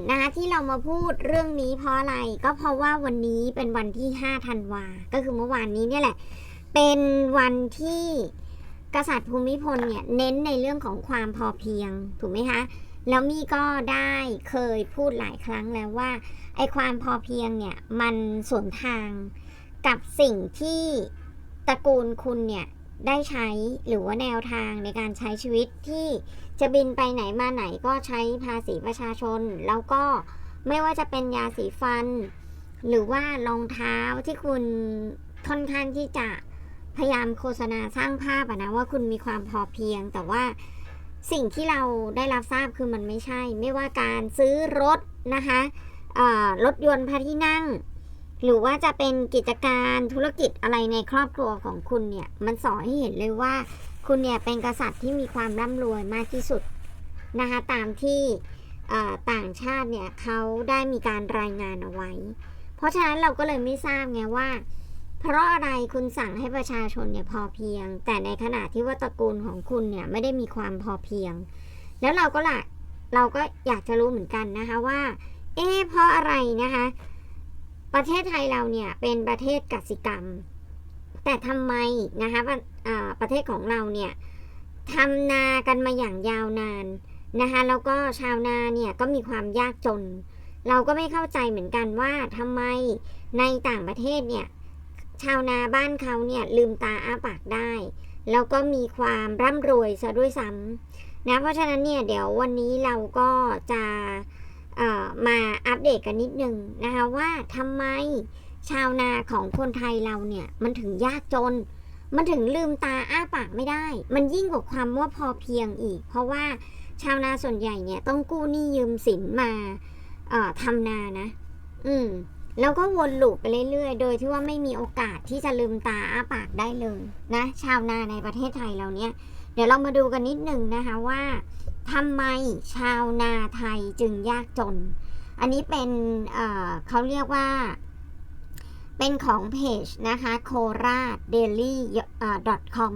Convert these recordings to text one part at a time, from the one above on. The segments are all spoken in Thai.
ตุนะคะที่เรามาพูดเรื่องนี้เพราะอะไรก็เพราะว่าวันนี้เป็นวันที่5ธันวา ก็คือเมื่อวานนี้เนี่ยแหละ เป็นวันที่กษัตริย์ภูมิพลเนี่ยเน้นในเรื่องของความพอเพียงถูกไหมคะแล้วมี่ก็ได้เคยพูดหลายครั้งแล้วว่าไอ้ความพอเพียงเนี่ยมันสวนทางกับสิ่งที่ตระกูลคุณเนี่ยได้ใช้หรือว่าแนวทางในการใช้ชีวิตที่ จะบินไปไหนมาไหนก็ใช้ภาษีประชาชน แล้วก็ไม่ว่าจะเป็นยาสีฟัน หรือว่ารองเท้าที่คุณค่อนข้างที่จะพยายามโฆษณาสร้างภาพนะว่าคุณมีความพอเพียง แต่ว่าสิ่งที่เราได้รับทราบคือมันไม่ใช่ ไม่ว่าการซื้อรถนะคะรถยนต์พระที่นั่ง หรือว่าจะเป็นกิจการธุรกิจอะไรในครอบครัวของคุณเนี่ย มันสอนให้เห็นเลยว่า คุณเนี่ยเป็นกษัตริย์ที่มีความร่ำรวยมากที่สุดนะคะตามที่ต่างชาติเนี่ยเขาได้มีการรายงานเอาไว้ เพราะฉะนั้นเราก็เลยไม่ทราบไงว่า เพราะอะไรคุณสั่งให้ประชาชนเนี่ยพอเพียง แต่ในขณะที่ว่าตระกูลของคุณเนี่ยไม่ได้มีความพอเพียง แล้วเราก็ละเราก็อยากจะรู้เหมือนกันนะคะว่า เอ๊เพราะอะไรนะคะ ประเทศไทยเราเนี่ยเป็นประเทศกสิกรรม แต่ทำไมนะคะประประเทศของเราเนี่ยทำนากันมาอย่างยาวนานนะคะแล้วก็ชาวนาเนี่ยก็มีความยากจน เราก็ไม่เข้าใจเหมือนกันว่าทำไมในต่างประเทศเนี่ยชาวนาบ้านเขาเนี่ยลืมตาอ้าปากได้ แล้วก็มีความร่ำรวยซะด้วยซ้ำนะเพราะฉะนั้นเนี่ยเดี๋ยววันนี้เราก็จะ มาอัปเดตกันนิดนึงนะคะว่าทำไมชาวนาของคนไทยเราเนี่ยมันถึงยากจน มันถึงลืมตาอ้าปากไม่ได้ มันยิ่งกว่าความว่าพอเพียงอีก เพราะว่าชาวนาส่วนใหญ่เนี่ยต้องกู้หนี้ยืมสินมาทำนานะ อืมแล้วก็วนลูปไปเรื่อยๆ โดยที่ว่าไม่มีโอกาสที่จะลืมตาอ้าปากได้เลยนะ ชาวนาในประเทศไทยเราเนี่ย เดี๋ยวเรามาดูกันนิดหนึ่งนะคะว่า ทำไมชาวนาไทยจึงยากจน อันนี้เป็นเเขาเรียกว่า เป็นของเพจนะคะโคราช daily com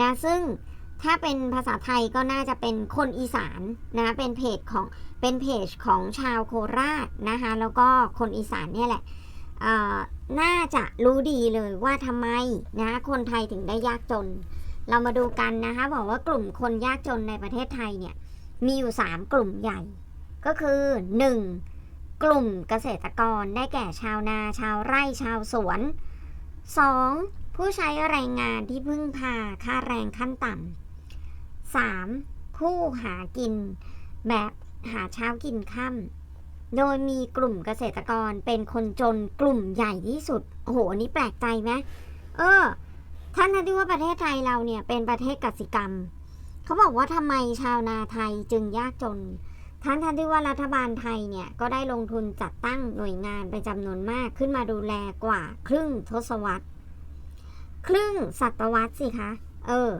นะซึ่งถ้าเป็นภาษาไทยก็น่าจะเป็นคนอีสานนะเป็นเพจของเป็นเพจของชาวโคราชนะคะแล้วก็คนอีสานเนี่ยแหละอ่อน่าจะรู้ดีเลยว่าทำไมนะคนไทยถึงได้ยากจน เรามาดูกันนะคะบอกว่ากลุ่มคนยากจนในประเทศไทยเนี่ย มีอยู่ 3 กลุ่มใหญ่ ก็คือ 1. กลุ่มเกษตรกรได้แก่ชาวนา ชาวไร่ชาวสวน 2. ผู้ใช้แรงงานที่พึ่งพาค่าแรงขั้นต่ำ 3. ผู้หากินแบบหาเช้ากินค่ำโดยมีกลุ่มเกษตรกรเป็นคนจนกลุ่มใหญ่ที่สุด โอ้โหนนี้แปลกใจไหมเออท่านท่านที่ว่าประเทศไทยเราเนี่ยเป็นประเทศกสิกรรม เขาบอกว่าทำไมชาวนาไทยจึงยากจน ทั้งท่านที่ว่ารัฐบาลไทยเนี่ย ก็ได้ลงทุนจัดตั้งหน่วยงานเป็นจำนวนมากขึ้นมาดูแลกว่า ครึ่งทศวรรษ ครึ่งศตวรรษสิคะ เออ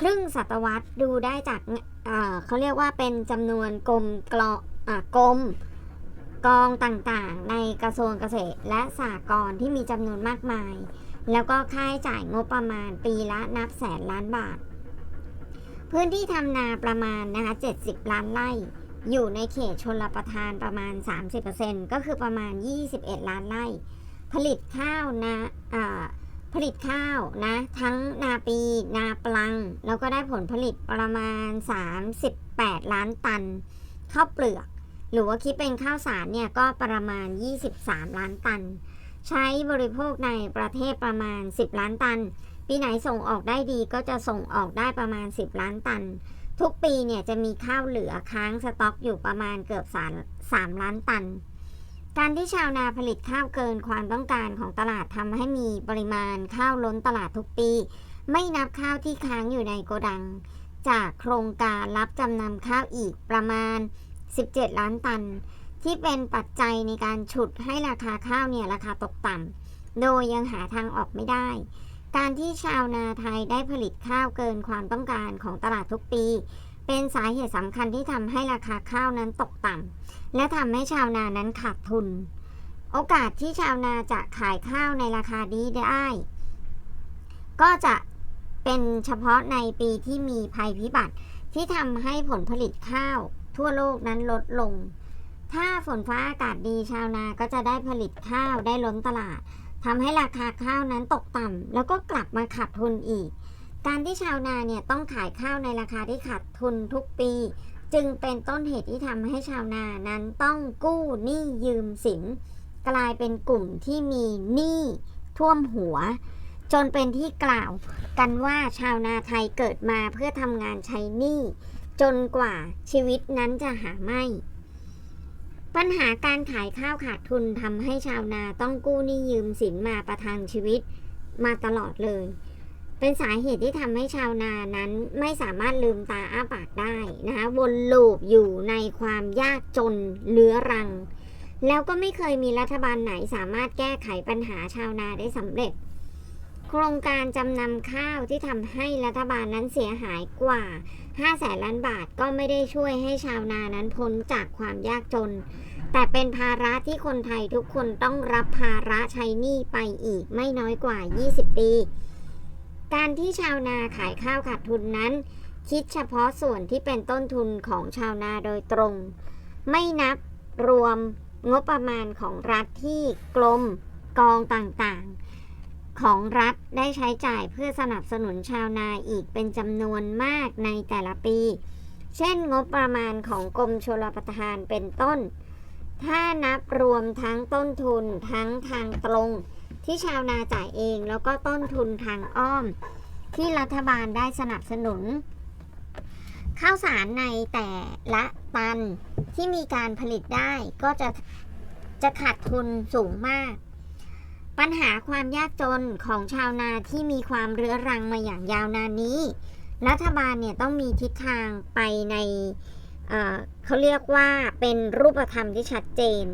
ครึ่งศตวรรษดูได้จากเออเขาเรียกว่าเป็นจำนวนกรมกลอกรมกองต่างๆ ในกระทรวงเกษตรและสหกรณ์ที่มีจำนวนมากมาย แล้วก็ค่าใช้จ่ายงบประมาณปีละนับแสนล้านบาท พื้นที่ทำนาประมาณนะคะ70 ล้านไร่ อยู่ในเขตชนรประทานประมาณ 30%ก็คือประมาณ 21 ล้านไร่ ผลิตข้าวนะอ่าผลิตข้าวนะ ทั้งนาปี นาปลัง แล้วก็ได้ผลผลิตประมาณ 38 ล้านตันข้าวเปลือก หรือว่าคิดเป็นข้าวสารเนี่ยก็ประมาณ 23 ล้านตัน ใช้บริโภคในประเทศประมาณ 10 ล้านตัน ปีไหนส่งออกได้ดีก็จะส่งออกได้ประมาณ 10 ล้านตัน ทุกปีเนี่ยจะมีข้าวเหลือค้างสต็อกอยู่ประมาณเกือบ3 3ล้านตัน การที่ชาวนาผลิตข้าวเกินความต้องการของตลาดทำให้มีปริมาณข้าวล้นตลาดทุกปี ไม่นับข้าวที่ค้างอยู่ในโกดัง จากโครงการรับจำนำข้าวอีกประมาณ 17 ล้านตัน ที่เป็นปัจจัยในการฉุดให้ราคาข้าวเนี่ยราคาตกต่ำโดยยังหาทางออกไม่ได้ การที่ชาวนาไทยได้ผลิตข้าวเกินความต้องการของตลาดทุกปี เป็นสาเหตุสำคัญที่ทำให้ราคาข้าวนั้นตกต่ำและทำให้ชาวนานั้นขาดทุน โอกาสที่ชาวนาจะขายข้าวในราคานี้ได้ ก็จะเป็นเฉพาะในปีที่มีภัยพิบัติที่ทำให้ผลผลิตข้าวทั่วโลกนั้นลดลง ถ้าฝนฟ้าอากาศดีชาวนาก็จะได้ผลิตข้าวได้ล้นตลาด ทำให้ราคาข้าวนั้นตกต่ำแล้วก็กลับมาขาดทุนอีก การที่ชาวนาเนี่ยต้องขายข้าวในราคาที่ขาดทุนทุกปี จึงเป็นต้นเหตุที่ทำให้ชาวนานั้นต้องกู้หนี้ยืมสิน กลายเป็นกลุ่มที่มีหนี้ท่วมหัว จนเป็นที่กล่าวกันว่าชาวนาไทยเกิดมาเพื่อทำงานใช้หนี้จนกว่าชีวิตนั้นจะหาไม่ ปัญหาการขายข้าวขาดทุนทำให้ชาวนาต้องกู้หนี้ยืมสินมาประทังชีวิตมาตลอดเลย เป็นสาเหตุที่ทำให้ชาวนานั้นไม่สามารถลืมตาอ้าปากได้นะคะวนลูปอยู่ในความยากจนเลื้อรัง แล้วก็ไม่เคยมีรัฐบาลไหนสามารถแก้ไขปัญหาชาวนาได้สำเร็จ โครงการจำนำข้าวที่ทำให้รัฐบาลนั้นเสียหายกว่า 5 แสนล้านบาทก็ไม่ได้ช่วยให้ชาวนานั้นพ้นจากความยากจน แต่เป็นภาระที่คนไทยทุกคนต้องรับภาระใช้หนี้ไปอีกไม่น้อยกว่า 20 ปี การที่ชาวนาขายข้าวขาดทุนนั้น คิดเฉพาะส่วนที่เป็นต้นทุนของชาวนาโดยตรง ไม่นับรวมงบประมาณของรัฐที่กรมกองต่างๆ ของรัฐได้ใช้จ่ายเพื่อสนับสนุนชาวนาอีกเป็นจำนวนมากในแต่ละปี เช่นงบประมาณของกรมชลประทานเป็นต้น ถ้านับรวมทั้งต้นทุนทั้งทางตรง ที่ชาวนาจ่ายเองแล้วก็ต้นทุนทางอ้อม ที่รัฐบาลได้สนับสนุน ข้าวสารในแต่ละตันที่มีการผลิตได้ก็จะจะขาดทุนสูงมาก ปัญหาความยากจนของชาวนาที่มีความเรื้อรังมาอย่างยาวนานนี้ รัฐบาลเนี่ยต้องมีทิศทางไปในเเขาเรียกว่าเป็นรูปธรรมที่ชัดเจน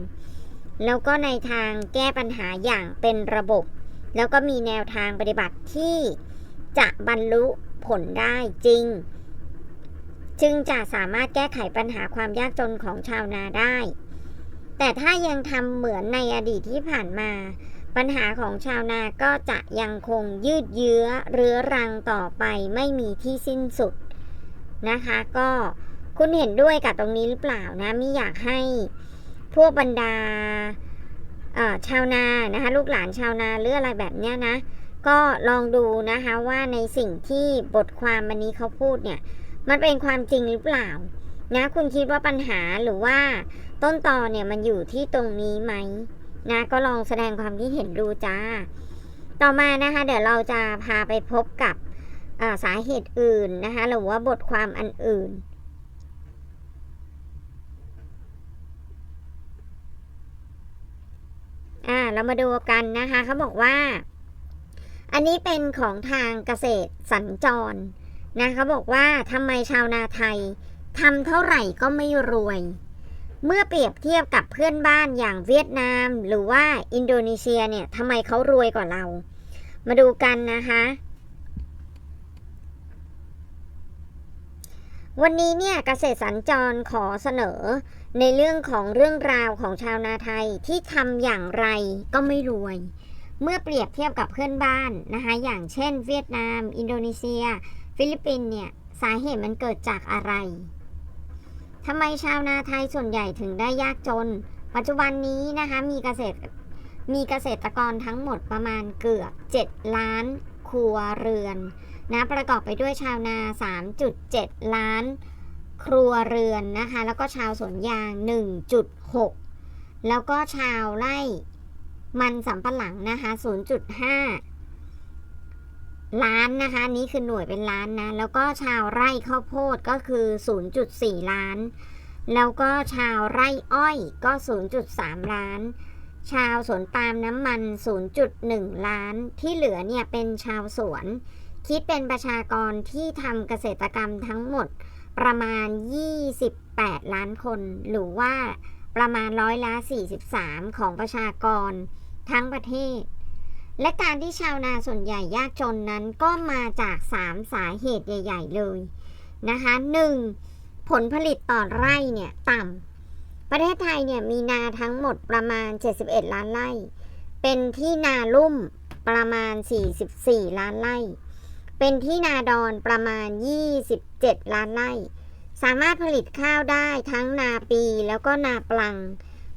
แล้วก็ในทางแก้ปัญหาอย่างเป็นระบบ แล้วก็มีแนวทางปฏิบัติที่จะบรรลุผลได้จริง จึงจะสามารถแก้ไขปัญหาความยากจนของชาวนาได้ แต่ถ้ายังทำเหมือนในอดีตที่ผ่านมา ปัญหาของชาวนาก็จะยังคงยืดเยื้อเรื้อรังต่อไปไม่มีที่สิ้นสุดนะคะ ก็คุณเห็นด้วยกับตรงนี้หรือเปล่านะมิอยากให้พวกบรรดาชาวนานะคะ ลูกหลานชาวนาหรืออะไรแบบเนี้ยนะ ก็ลองดูนะคะว่าในสิ่งที่บทความวันนี้เขาพูดเนี่ย มันเป็นความจริงหรือเปล่านะคุณคิดว่าปัญหาหรือว่าต้นตอเนี่ยมันอยู่ที่ตรงนี้ไหม นะก็ลองแสดงความคิดเห็นดูจ้า ต่อมานะคะ เดี๋ยวเราจะพาไปพบกับาสาเหตุอื่นนะคะหรือว่าบทความอันอื่นอ่าเรามาดูกันนะคะเขาบอกว่า อันนี้เป็นของทางเกษตรสัญจรนะเขาบอกว่าทำไมชาวนาไทยทำเท่าไหร่ก็ไม่รวย เมื่อเปรียบเทียบกับเพื่อนบ้านอย่างเวียดนาม หรือว่าอินโดนีเซียเนี่ยทำไมเขารวยกว่าเรา มาดูกันนะคะ วันนี้เนี่ยเกษตรสัญจรขอเสนอ ในเรื่องของเรื่องราวของชาวนาไทยที่ทำอย่างไรก็ไม่รวย เมื่อเปรียบเทียบกับเพื่อนบ้านนะคะอย่างเช่น เวียดนาม อินโดนีเซีย ฟิลิปปินเนี่ยสาเหตุมันเกิดจากอะไร ทำไมชาวนาไทยส่วนใหญ่ถึงได้ยากจน ปัจจุบันนี้นะคะมีเกษตรมีเกษตรกรทั้งหมดประมาณเกือบ 7 ล้านครัวเรือนนะประกอบไปด้วยชาวนา 3.7 ล้านครัวเรือนนะคะ แล้วก็ชาวสวนยาง 1.6 แล้วก็ชาวไร่มันสำปะหลังนะคะ 0.5 ล้านนะคะนี่คือหน่วยเป็นล้านนะ แล้วก็ชาวไร่ข้าวโพดก็คือ 0.4 ล้าน แล้วก็ชาวไร่อ้อยก็ 0.3 ล้าน ชาวสวนปาล์มน้ำมัน 0.1 ล้าน ที่เหลือเนี่ยเป็นชาวสวน คิดเป็นประชากรที่ทำเกษตรกรรมทั้งหมดประมาณ 28 ล้านคน หรือว่าประมาณร้อยละ 43 ของประชากรทั้งประเทศ และการที่ชาวนาส่วนใหญ่ยากจนนั้นก็มาจาก 3 สาเหตุใหญ่ ๆ เลยนะคะ 1. ผลผลิตต่อไร่เนี่ยต่ำประเทศไทยเนี่ยมีนาทั้งหมดประมาณ 71 ล้านไร่ เป็นที่นาลุ่มประมาณ 44 ล้านไร่ เป็นที่นาดอนประมาณ 27 ล้านไร่ สามารถผลิตข้าวได้ทั้งนาปีแล้วก็นาปลัง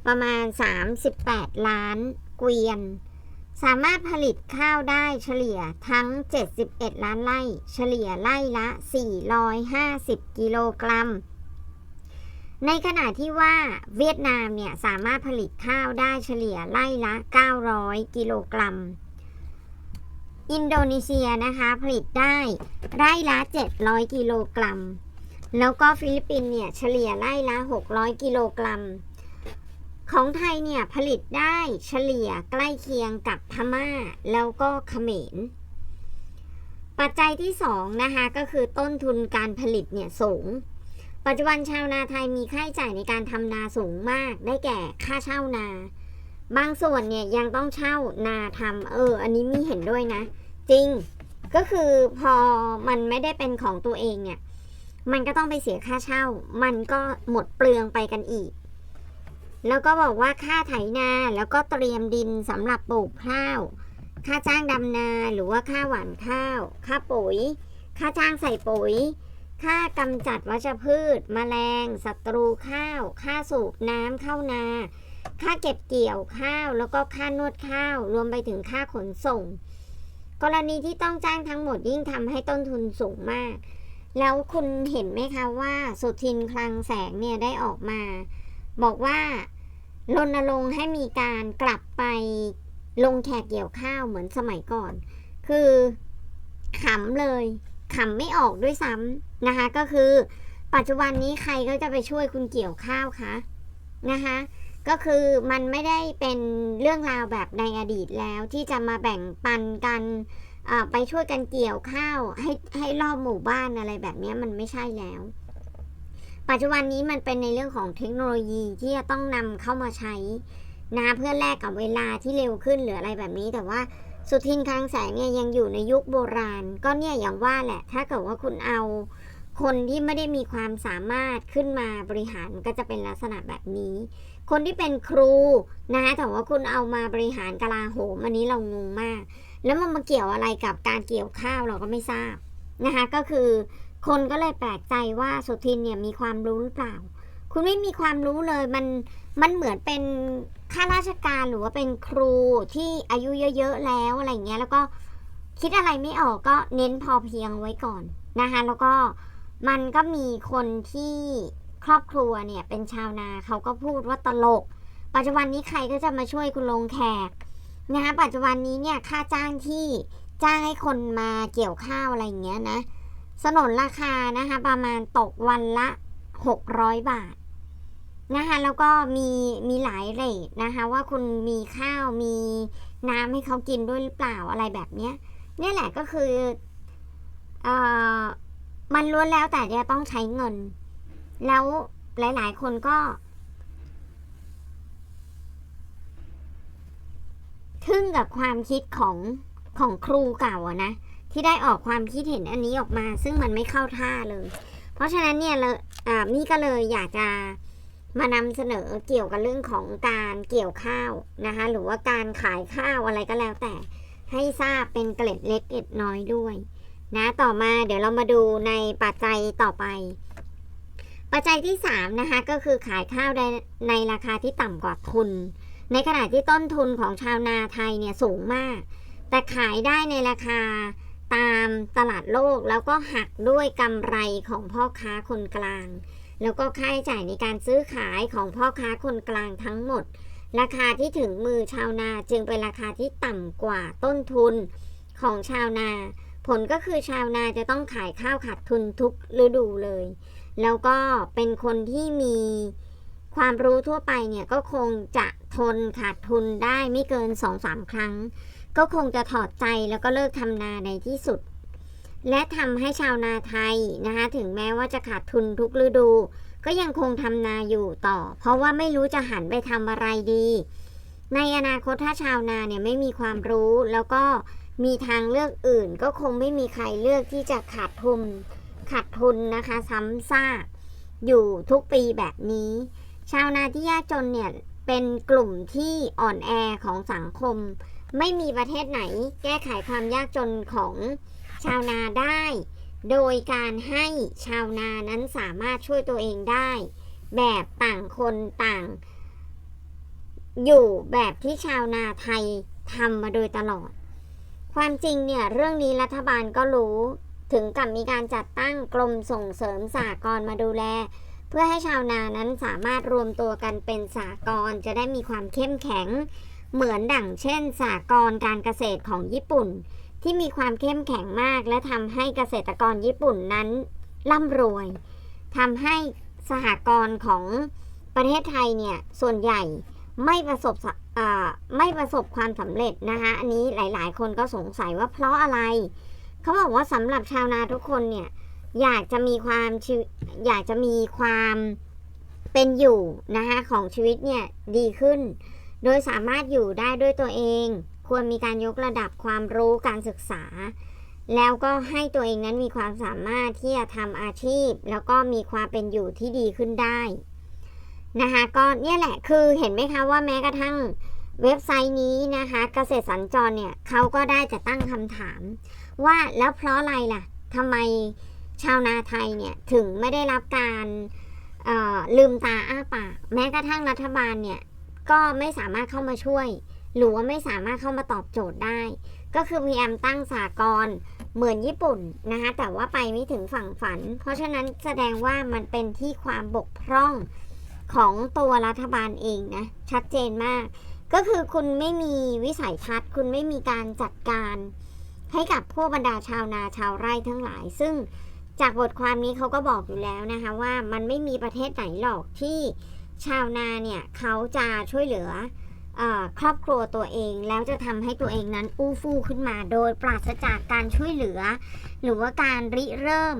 ประมาณ 38 ล้านเกวียน สามารถผลิตข้าวได้เฉลี่ยทั้ง 71 ล้านไร่ เฉลี่ยไร่ละ 450 กิโลกรัม ในขณะที่ว่าเวียดนามเนี่ยสามารถผลิตข้าวได้เฉลี่ยไร่ละ 900 กิโลกรัม อินโดนีเซียนะคะผลิตได้ไร่ละ 700 กิโลกรัม แล้วก็ฟิลิปปินส์เนี่ยเฉลี่ยไร่ละ 600 กิโลกรัม ของไทยเนี่ยผลิตได้เฉลี่ยใกล้เคียงกับพม่า แล้วก็เขมร ปัจจัยที่สองนะคะก็คือต้นทุนการผลิตเนี่ยสูง ปัจจุบันชาวนาไทยมีค่าใช้จ่ายในการทำนาสูงมาก ได้แก่ค่าเช่านา บางส่วนเนี่ยยังต้องเช่านาทำเออ อันนี้มีเห็นด้วยนะ จริงก็คือพอมันไม่ได้เป็นของตัวเองเนี่ย มันก็ต้องไปเสียค่าเช่า มันก็หมดเปลืองไปกันอีก แล้วก็บอกว่าค่าไถนาแล้วก็เตรียมดินสำหรับปลูกข้าว ค่าจ้างดำนาหรือว่าค่าหว่านข้าว ค่าปุ๋ย ค่าจ้างใส่ปุ๋ย ค่ากำจัดวัชพืชแมลงศัตรูข้าว ค่าสูบน้ำเข้านา ค่าเก็บเกี่ยวข้าว แล้วก็ค่านวดข้าว รวมไปถึงค่าขนส่ง กรณีที่ต้องจ้างทั้งหมดยิ่งทำให้ต้นทุนสูงมาก แล้วคุณเห็นไหมคะว่าสุทินคลังแสงเนี่ยได้ออกมา บอกว่า รณรงค์ให้มีการกลับไปลงแขกเกี่ยวข้าวเหมือนสมัยก่อน คือขำเลยขำไม่ออกด้วยซ้ำนะคะ ก็คือ ปัจจุบันนี้ใครก็จะไปช่วยคุณเกี่ยวข้าวคะนะคะ ก็คือมันไม่ได้เป็นเรื่องราวแบบในอดีตแล้วที่จะมาแบ่งปันกันไปช่วยกันเกี่ยวข้าวให้ให้รอบหมู่บ้านอะไรแบบนี้มันไม่ใช่แล้ว ปัจจุบันนี้มันเป็นในเรื่องของเทคโนโลยีที่จะต้องนำเข้ามาใช้นะเพื่อแลกกับเวลาที่เร็วขึ้นหรืออะไรแบบนี้ แต่ว่าสุทินคลังแสงเนี่ยยังอยู่ในยุคโบราณ ก็เนี่ยอย่างว่าแหละ ถ้าเกิดว่าคุณเอาคนที่ไม่ได้มีความสามารถขึ้นมาบริหารก็จะเป็นลักษณะแบบนี้ คนที่เป็นครูนะแต่ว่าคุณเอามาบริหารกลาโหมอันนี้เรางงมาก แล้วมันมาเกี่ยวอะไรกับการเกี่ยวข้าวเราก็ไม่ทราบนะคะก็คือ คนก็เลยแปลกใจว่าสุทินเนี่ยมีความรู้หรือเปล่า คุณไม่มีความรู้เลยมันมันเหมือนเป็นข้าราชการหรือว่าเป็นครูที่อายุเยอะๆแล้วอะไรเงี้ยแล้วก็คิดอะไรไม่ออกก็เน้นพอเพียงไว้ก่อนนะคะแล้วก็มันก็มีคนที่ครอบครัวเนี่ยเป็นชาวนาเขาก็พูดว่าตลก ปัจจุบันนี้ใครก็จะมาช่วยคุณลงแขกนะคะปัจจุบันนี้เนี่ยค่าจ้างที่จ้างให้คนมาเกี่ยวข้าวอะไรอย่างเงี้ยนะ สนนราคานะคะประมาณตกวันละ 600 บาทนะคะแล้วก็มีมีหลายเรทนะคะว่าคุณมีข้าวมีน้ำให้เขากินด้วยหรือเปล่าอะไรแบบเนี้ยนี่แหละก็คือเอ่อมันล้วนแล้วแต่จะต้องใช้เงิน แล้วหลาย ๆ คนก็ทึ่งกับความคิดของของครูเก่าอะนะ ที่ได้ออกความคิดเห็นอันนี้ออกมา ซึ่งมันไม่เข้าท่าเลย เพราะฉะนั้นเนี่ยเลยอ่ามี่ก็เลยอยากจะมานำเสนอเกี่ยวกับเรื่องของการเกี่ยวข้าวนะคะ หรือว่าการขายข้าวอะไรก็แล้วแต่ให้ทราบเป็นเกล็ดเล็กเกล็ดน้อยด้วยนะต่อมาเดี๋ยวเรามาดูในปัจจัยต่อไป ปัจจัยที่3นะคะก็คือขายข้าวในในราคาที่ต่ำกว่าทุน ในขณะที่ต้นทุนของชาวนาไทยเนี่ยสูงมาก แต่ขายได้ในราคา ตามตลาดโลกแล้วก็หักด้วยกำไรของพ่อค้าคนกลาง แล้วก็ค่าใช้จ่ายในการซื้อขายของพ่อค้าคนกลางทั้งหมด ราคาที่ถึงมือชาวนาจึงเป็นราคาที่ต่ำกว่าต้นทุนของชาวนา ผลก็คือชาวนาจะต้องขายข้าวขาดทุนทุกฤดูเลย แล้วก็เป็นคนที่มีความรู้ทั่วไปเนี่ยก็คงจะทนขาดทุนได้ไม่เกิน 2-3 ครั้ง ก็คงจะถอดใจแล้วก็เลิกทำนาในที่สุด และทำให้ชาวนาไทยนะคะถึงแม้ว่าจะขาดทุนทุกฤดู ก็ยังคงทำนาอยู่ต่อ เพราะว่าไม่รู้จะหันไปทำอะไรดี ในอนาคตถ้าชาวนาเนี่ยไม่มีความรู้แล้วก็มีทางเลือกอื่น ก็คงไม่มีใครเลือกที่จะขาดทุนขาดทุนนะคะซ้ำซากอยู่ทุกปีแบบนี้ ชาวนาที่ยากจนเนี่ยเป็นกลุ่มที่อ่อนแอของสังคม ไม่มีประเทศไหนแก้ไขความยากจนของชาวนาได้ โดยการให้ชาวนานั้นสามารถช่วยตัวเองได้ แบบต่างคนต่าง อยู่แบบที่ชาวนาไทยทำมาโดยตลอด ความจริงเนี่ยเรื่องนี้รัฐบาลก็รู้ถึงกับมีการจัดตั้งกรมส่งเสริมสหกรณ์มาดูแล เพื่อให้ชาวนานั้นสามารถรวมตัวกันเป็นสหกรณ์จะได้มีความเข้มแข็ง เหมือนดั่งเช่นสหกรการเกษตรของญี่ปุ่น ที่มีความเข้มแข็งมาก และทำให้เกษตรกรญี่ปุ่นนั้นร่ำรวยทำให้สหกรณ์ของประเทศไทยเนี่ยส่วนใหญ่ไม่ประสบไม่ประสบความสำเร็จนะคะอันนี้หลาย ๆ คนก็สงสัยว่าเพราะอะไร เขาบอกว่าสำหรับชาวนาทุกคนเนี่ยอยากจะมีความอยากจะมีความเป็นอยู่นะคะของชีวิตเนี่ยดีขึ้น โดยสามารถอยู่ได้ด้วยตัวเอง ควรมีการยกระดับความรู้การศึกษา แล้วก็ให้ตัวเองนั้นมีความสามารถที่จะทำอาชีพ แล้วก็มีความเป็นอยู่ที่ดีขึ้นได้นะคะก็เนี่ยแหละคือเห็นไหมคะว่าแม้กระทั่งเว็บไซต์นี้นะคะเกษตรสัญจรเนี่ยเขาก็ได้จะตั้งคำถาม ว่าแล้วเพราะอะไรล่ะทำไมชาวนาไทยเนี่ยถึงไม่ได้รับการลืมตาอ้าปากแม้กระทั่งรัฐบาลเนี่ย ก็ไม่สามารถเข้ามาช่วย หรือว่าไม่สามารถเข้ามาตอบโจทย์ได้ ก็คือพยายามตั้งสากลเหมือนญี่ปุ่นนะคะแต่ว่าไปไม่ถึงฝั่งฝัน เพราะฉะนั้นแสดงว่ามันเป็นที่ความบกพร่องของตัวรัฐบาลเองนะ ชัดเจนมาก ก็คือคุณไม่มีวิสัยทัศน์ คุณไม่มีการจัดการให้กับพวกบรรดาชาวนาชาวไร่ทั้งหลาย ซึ่งจากบทความนี้เขาก็บอกอยู่แล้วนะคะว่ามันไม่มีประเทศไหนหรอกที่ ชาวนาเนี่ยเขาจะช่วยเหลืออครอบครัวตัวเองแล้วจะทำให้ตัวเองนั้นอู้ฟู่ขึ้นมา โดยปราศจากการช่วยเหลือ หรือว่าการริเริ่ม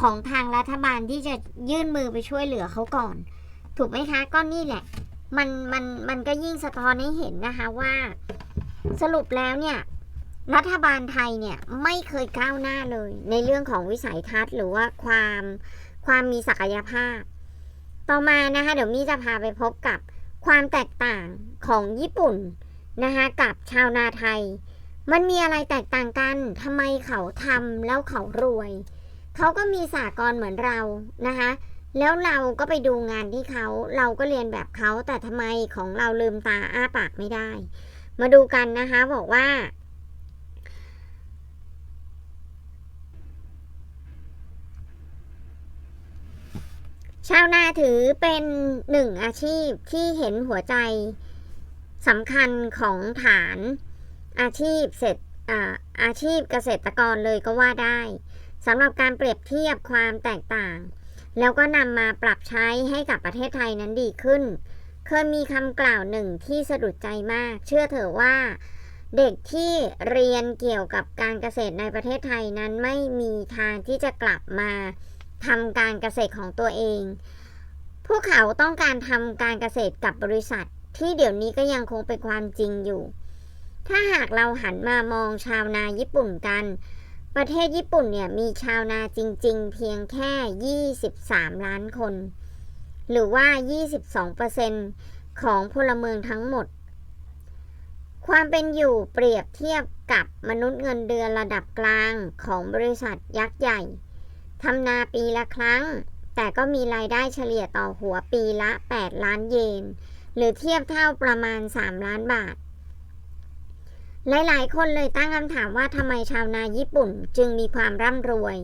ของทางรัฐบาลที่จะยื่นมือไปช่วยเหลือเขาก่อน ถูกไหมคะก็นี่แหละ มันมันมันก็ยิ่งสะท้อนให้เห็นนะคะว่า สรุปแล้วเนี่ยรัฐบาลไทยเนี่ยไม่เคยก้าวหน้าเลย ในเรื่องของวิสัยทัศน์หรือว่าความความมีศักยภาพ ต่อมานะคะเดี๋ยวมี่จะพาไปพบกับความแตกต่างของญี่ปุ่นนะคะกับชาวนาไทย มันมีอะไรแตกต่างกันทำไมเขาทำแล้วเขารวย เขาก็มีสากลเหมือนเรานะคะแล้วเราก็ไปดูงานที่เขาเราก็เรียนแบบเขาแต่ทำไมของเราลืมตาอ้าปากไม่ได้ มาดูกันนะคะบอกว่า ชาวนาถือเป็นหนึ่งอาชีพที่เห็นหัวใจสำคัญของฐานอาชีพเสร็จอาชีพเกษตรกรเลยก็ว่าได้สำหรับการเปรียบเทียบความแตกต่าง แล้วก็นำมาปรับใช้ให้กับประเทศไทยนั้นดีขึ้น เคยมีคำกล่าวหนึ่งที่สะดุดใจมาก เชื่อเถอะว่า เด็กที่เรียนเกี่ยวกับการเกษตรในประเทศไทยนั้นไม่มีทางที่จะกลับมา ทำการเกษตรของตัวเอง พวกเขาต้องการทำการเกษตรกับบริษัท ที่เดี๋ยวนี้ก็ยังคงเป็นความจริงอยู่ ถ้าหากเราหันมามองชาวนาญี่ปุ่นกัน ประเทศญี่ปุ่นเนี่ยมีชาวนาจริง ๆ เพียงแค่ 23 ล้านคน หรือว่า 22%ของพลเมืองทั้งหมดความเป็นอยู่เปรียบเทียบกับมนุษย์เงินเดือนระดับกลางของบริษัทยักษ์ใหญ่ ทำนาปีละครั้ง แต่ก็มีรายได้เฉลี่ยต่อหัวปีละ 8 ล้านเยน หรือเทียบเท่าประมาณ 3 ล้านบาท หลายๆ คนเลยตั้งคำถามว่าทำไมชาวนาญี่ปุ่นจึงมีความร่ำรวย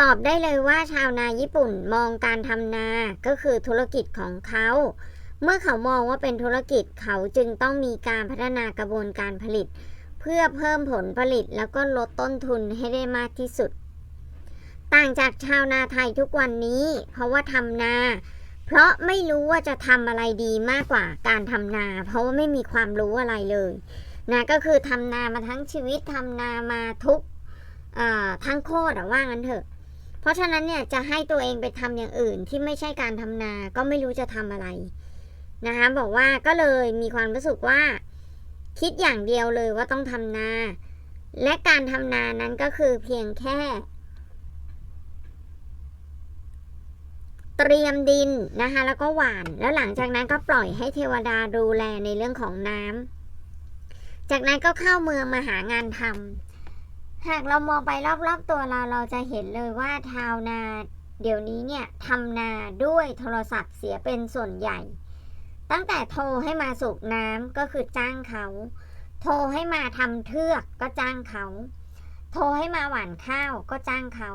ตอบได้เลยว่าชาวนาญี่ปุ่นมองการทำนาก็คือธุรกิจของเขา เมื่อเขามองว่าเป็นธุรกิจเขาจึงต้องมีการพัฒนากระบวนการผลิต เพื่อเพิ่มผลผลิตแล้วก็ลดต้นทุนให้ได้มากที่สุด ต่างจากชาวนาไทยทุกวันนี้ เพราะว่าทำนา เพราะไม่รู้ว่าจะทำอะไรดีมากกว่าการทำนา เพราะว่าไม่มีความรู้อะไรเลยนะก็คือทำนามาทั้งชีวิตทำนามาทุกทั้งโคตรว่างั้นเถอะ เพราะฉะนั้นเนี่ยจะให้ตัวเองไปทำอย่างอื่นที่ไม่ใช่การทำนาก็ไม่รู้จะทำอะไรนะคะบอกว่าก็เลยมีความรู้สึกว่า คิดอย่างเดียวเลยว่าต้องทำนา และการทำนานั้นก็คือเพียงแค่ เตรียมดินนะคะแล้วก็หว่าน แล้วหลังจากนั้นก็ปล่อยให้เทวดาดูแลในเรื่องของน้ำจากนั้นก็เข้าเมืองมาหางานทหากเรามองไปรอบๆตัวเราเราจะเห็นเลยว่าชาวนา เดี๋ยวนี้เนี่ยทำนาด้วยโทรศัพท์เสียเป็นส่วนใหญ่ ตั้งแต่โทรให้มาสูบน้ำก็คือจ้างเขา โทรให้มาทำเทือกก็จ้างเขา โทรให้มาหว่านข้าวก็จ้างเขา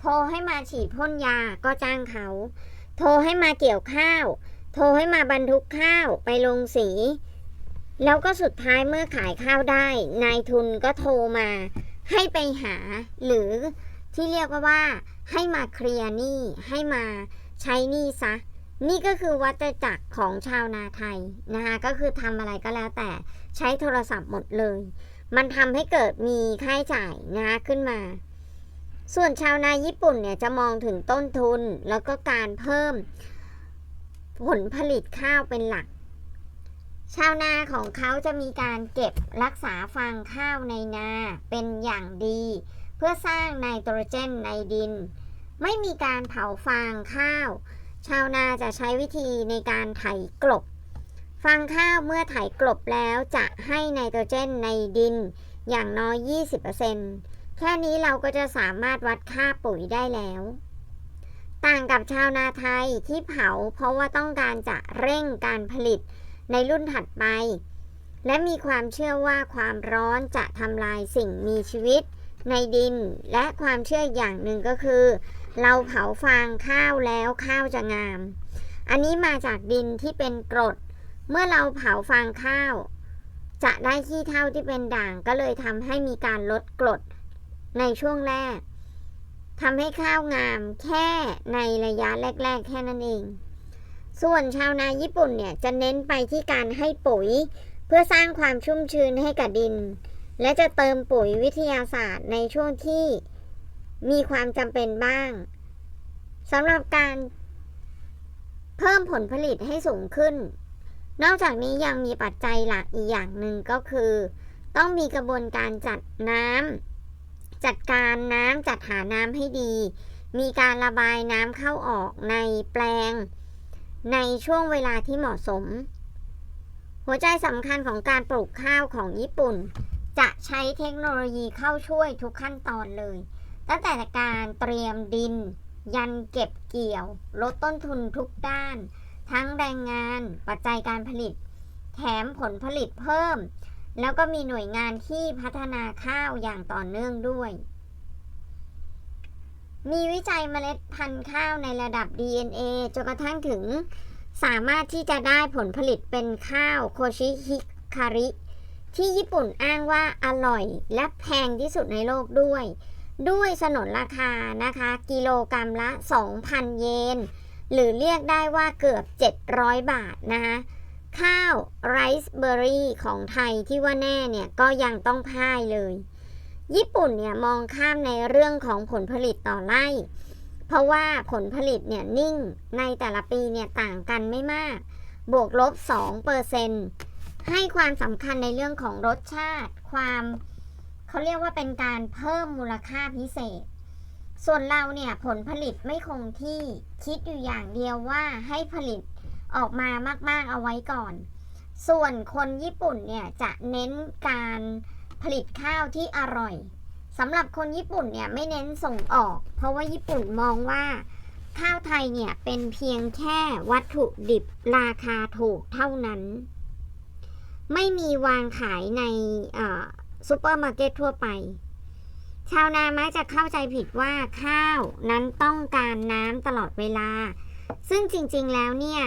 โทรให้มาฉีดพ่นยาก็จ้างเขา โทรให้มาเกี่ยวข้าว โทรให้มาบรรทุกข้าวไปลงสี แล้วก็สุดท้ายเมื่อขายข้าวได้ นายทุนก็โทรมา ให้ไปหา หรือที่เรียกว่าว่า ให้มาเคลียร์หนี้ให้มาใช้หนี้ซะนี่ก็คือวัฏจักรของชาวนาไทยนะคะก็คือทำอะไรก็แล้วแต่ใช้โทรศัพท์หมดเลย มันทำให้เกิดมีค่าใช้จ่ายนะคะขึ้นมา ส่วนชาวนาญี่ปุ่นเนี่ยจะมองถึงต้นทุนแล้วก็การเพิ่มผลผลิตข้าวเป็นหลัก ชาวนาของเขาจะมีการเก็บรักษาฟางข้าวในนาเป็นอย่างดี เพื่อสร้างไนโตรเจนในดิน ไม่มีการเผาฟางข้าว ชาวนาจะใช้วิธีในการไถกลบฟางข้าวเมื่อไถกลบแล้วจะให้ไนโตรเจนในดินอย่างน้อย 20% แค่นี้เราก็จะสามารถวัดค่าปุ๋ยได้แล้ว ต่างกับชาวนาไทยที่เผาเพราะว่าต้องการจะเร่งการผลิตในรุ่นถัดไป และมีความเชื่อว่าความร้อนจะทำลายสิ่งมีชีวิตในดิน และความเชื่ออย่างหนึ่งก็คือ เราเผาฟางข้าวแล้วข้าวจะงาม อันนี้มาจากดินที่เป็นกรด เมื่อเราเผาฟางข้าว จะได้ขี้เถ้าที่เป็นด่างก็เลยทำให้มีการลดกรด ในช่วงแรกทำให้ข้าวงามแค่ในระยะแรก ๆ แค่นั้นเอง ส่วนชาวนาญี่ปุ่นเนี่ยจะเน้นไปที่การให้ปุ๋ย เพื่อสร้างความชุ่มชื้นให้กับดิน และจะเติมปุ๋ยวิทยาศาสตร์ในช่วงที่มีความจำเป็นบ้างสำหรับการเพิ่มผลผลิตให้สูงขึ้น นอกจากนี้ยังมีปัจจัยหลักอีกอย่างหนึ่งก็คือ ต้องมีกระบวนการจัดน้ำ จัดการน้ำจัดหาน้ำให้ดี มีการระบายน้ำเข้าออกในแปลง ในช่วงเวลาที่เหมาะสม หัวใจสำคัญของการปลูกข้าวของญี่ปุ่น จะใช้เทคโนโลยีเข้าช่วยทุกขั้นตอนเลย ตั้งแต่การเตรียมดิน ยันเก็บเกี่ยว ลดต้นทุนทุกด้าน ทั้งแรงงาน ปัจจัยการผลิต แถมผลผลิตเพิ่ม แล้วก็มีหน่วยงานที่พัฒนาข้าวอย่างต่อเนื่องด้วย มีวิจัยเมล็ดพันธุ์ข้าวในระดับ DNA จนกระทั่งถึง สามารถที่จะได้ผลผลิตเป็นข้าวโคชิฮิคาริ ที่ญี่ปุ่นอ้างว่าอร่อย และแพงที่สุดในโลกด้วย ด้วยสนนราคานะคะ กิโลกรรัมละ 2,000 เยน หรือเรียกได้ว่าเกือบ 700 บาทนะคะ ข้าวไรซ์เบอร์รี่ของไทยที่ว่าแน่เนี่ยก็ยังต้องพ่ายเลย ญี่ปุ่นเนี่ยมองข้ามในเรื่องของผลผลิตต่อไร่ เพราะว่าผลผลิตเนี่ยนิ่งในแต่ละปีเนี่ยต่างกันไม่มาก บวกลบ2เปอร์เซนให้ความสำคัญในเรื่องของรสชาติ ความเขาเรียกว่าเป็นการเพิ่มมูลค่าพิเศษ ส่วนเราเนี่ยผลผลิตไม่คงที่คิดอยู่อย่างเดียวว่าให้ผลิต ออกมามากๆเอาไว้ก่อน ส่วนคนญี่ปุ่นเนี่ยจะเน้นการผลิตข้าวที่อร่อยสำหรับคนญี่ปุ่นเนี่ยไม่เน้นส่งออก เพราะว่าญี่ปุ่นมองว่า ข้าวไทยเนี่ยเป็นเพียงแค่วัตถุดิบราคาถูกเท่านั้น ไม่มีวางขายในซูเปอร์มาร์เก็ตทั่วไป ชาวนามักจะเข้าใจผิดว่าข้าวนั้นต้องการน้ำตลอดเวลา ซึ่งจริงๆแล้วเนี่ย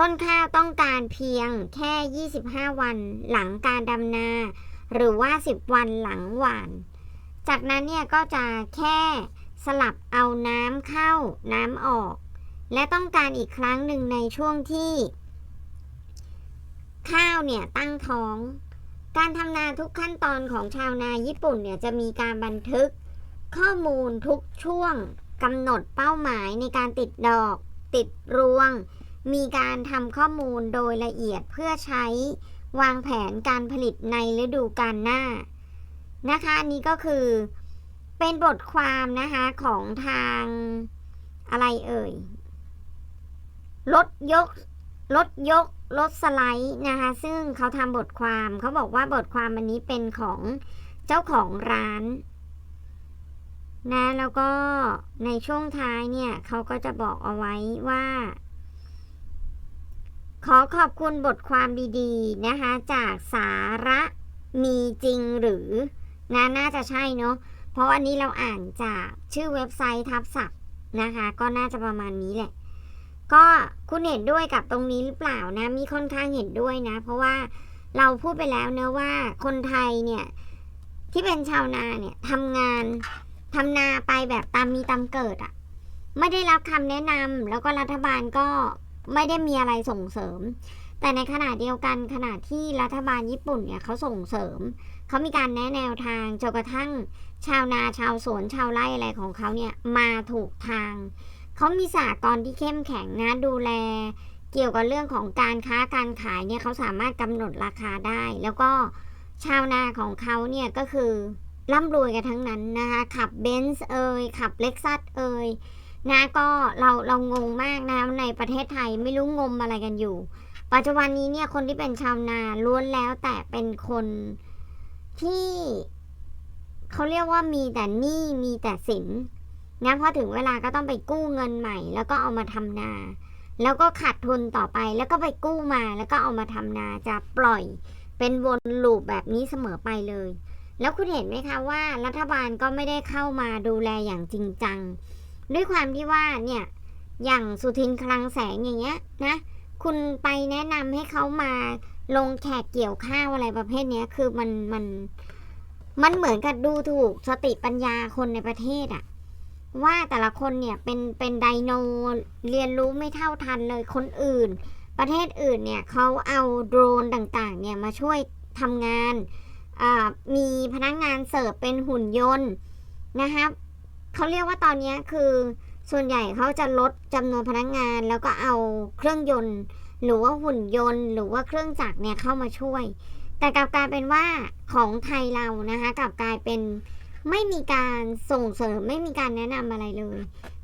ต้นข้าวต้องการเพียงแค่ 25 วันหลังการดำนา หรือว่า 10 วันหลังหวาน จากนั้นเนี่ยก็จะแค่สลับเอาน้ำเข้าน้ำออก และต้องการอีกครั้งหนึ่งในช่วงที่ ข้าวเนี่ยตั้งท้อง การทำนาทุกขั้นตอนของชาวนาญี่ปุ่นเนี่ยจะมีการบันทึก ข้อมูลทุกช่วงกำหนดเป้าหมายในการติดดอก ติดรวง มีการทำข้อมูลโดยละเอียดเพื่อใช้วางแผนการผลิตในฤดูกาลหน้า นะคะอันนี้ก็คือ เป็นบทความนะคะของทางอะไรเอ่ยรถยกรถยกรถสไลด์นะคะ ซึ่งเขาทำบทความเขาบอกว่าบทความอันนี้เป็นของเจ้าของร้านนะแล้วก็ในช่วงท้ายเนี่ยเขาก็จะบอกเอาไว้ว่า ขอขอบคุณบทความดีๆนะคะ จากสาระมีจริงหรือนะน่าจะใช่เนาะเพราะอันนี้เราอ่านจากชื่อเว็บไซต์ทับศัพท์นะคะ ก็น่าจะประมาณนี้แหละ ก็คุณเห็นด้วยกับตรงนี้หรือเปล่านะ มีค่อนข้างเห็นด้วยนะ เพราะว่าเราพูดไปแล้วเนะว่าคนไทยเนี่ย ที่เป็นชาวนาเนี่ยทำงานทำนาไปแบบตามมีตามเกิดอะ่ะ ไม่ได้รับคำแนะนำแล้วก็รัฐบาลก็ ไม่ได้มีอะไรส่งเสริม แต่ในขณะเดียวกันขณะที่รัฐบาลญี่ปุ่นเนี่ยเขาส่งเสริม เขามีการแนะแนวทางจนกระทั่ง ชาวนาชาวสวนชาวไร่อะไรของเขาเนี่ยมาถูกทาง เขามีสากลที่เข้มแข็งนะดูแล เกี่ยวกับเรื่องของการค้าการขายเนี่ยเขาสามารถกำหนดราคาได้ แล้วก็ชาวนาของเขาเนี่ยก็คือร่ำรวยกันทั้งนั้นนะคะขับเบนซ์เอยขับเล็กซัสเอย นะก็เราเรางงมากนะในประเทศไทยไม่รู้งมอะไรกันอยู่ ปัจจุบันนี้เนี่ยคนที่เป็นชาวนาล้วนแล้วแต่เป็นคนที่เขาเรียกว่ามีแต่หนี้มีแต่สินนะพอถึงเวลาก็ต้องไปกู้เงินใหม่ แล้วก็เอามาทำนา แล้วก็ขาดทุนต่อไป แล้วก็ไปกู้มา แล้วก็เอามาทำนาจะปล่อยเป็นวนลูปแบบนี้เสมอไปเลย แล้วคุณเห็นไหมคะว่า รัฐบาลก็ไม่ได้เข้ามาดูแลอย่างจริงจัง ด้วยความที่ว่าเนี่ยอย่างสุทินคลังแสงอย่างเงี้ยนะคุณไปแนะนำให้เขามาลงแขกเกี่ยวข้าวอะไรประเภทเนี้ยคือมันมันมันเหมือนกับดูถูกสติปัญญาคนในประเทศอะว่าแต่ละคนเนี่ยเป็นเป็นไดโนเรียนรู้ไม่เท่าทันเลยคนอื่น ประเทศอื่นเนี่ยเขาเอาโดรนต่างๆเนี่ยมาช่วยทำงานมีพนักงานเสิร์ฟเป็นหุ่นยนต์นะครับ เขาเรียกว่าตอนนี้คือส่วนใหญ่เขาจะลดจำนวนพนักงาน แล้วก็เอาเครื่องยนต์ หรือว่าหุ่นยนต์ หรือว่าเครื่องจักรเนี่ยเข้ามาช่วย แต่กลับกลายเป็นว่าของไทยเรานะคะกลับกลายเป็นไม่มีการส่งเสริมไม่มีการแนะนำอะไรเลย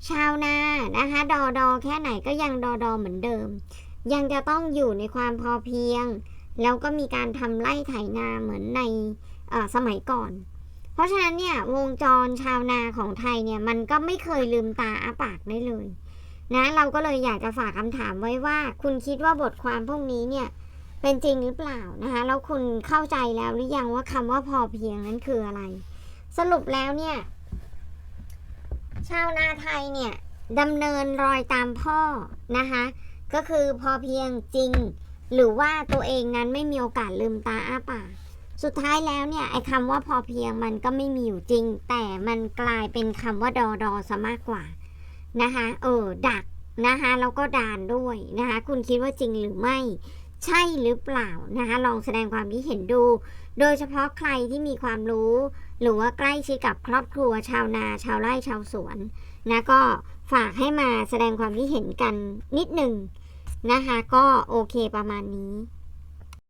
ชาวนานะคะ ดอดอแค่ไหนก็ยังดอดอเหมือนเดิม ยังจะต้องอยู่ในความพอเพียง แล้วก็มีการทำไร่ไถนาเหมือนในสมัยก่อน เพราะฉะนั้นเนี่ยวงจรชาวนาของไทยเนี่ยมันก็ไม่เคยลืมตาอ้าปากได้เลยนะเราก็เลยอยากจะฝากคำถามไว้ว่า คุณคิดว่าบทความพวกนี้เนี่ยเป็นจริงหรือเปล่านะคะแล้วคุณเข้าใจแล้วหรือยังว่าคำว่าพอเพียงนั้นคืออะไร สรุปแล้วเนี่ย ชาวนาไทยเนี่ยดำเนินรอยตามพ่อนะคะก็คือพอเพียงจริง หรือว่าตัวเองนั้นไม่มีโอกาสลืมตาอ้าปาก สุดท้ายแล้วเนี่ยไอ้คำว่าพอเพียงมันก็ไม่มีอยู่จริง แต่มันกลายเป็นคำว่าดอดอซะมากกว่านะคะเออดักนะคะแล้วก็ดานด้วยนะคะคุณคิดว่าจริงหรือไม่ใช่หรือเปล่านะคะลองแสดงความคิดเห็นดู โดยเฉพาะใครที่มีความรู้ หรือว่าใกล้ชิดกับครอบครัวชาวนา ชาวไร่ชาวสวนนะก็ฝากให้มาแสดงความคิดเห็นกันนิดหนึ่งนะคะก็โอเคประมาณนี้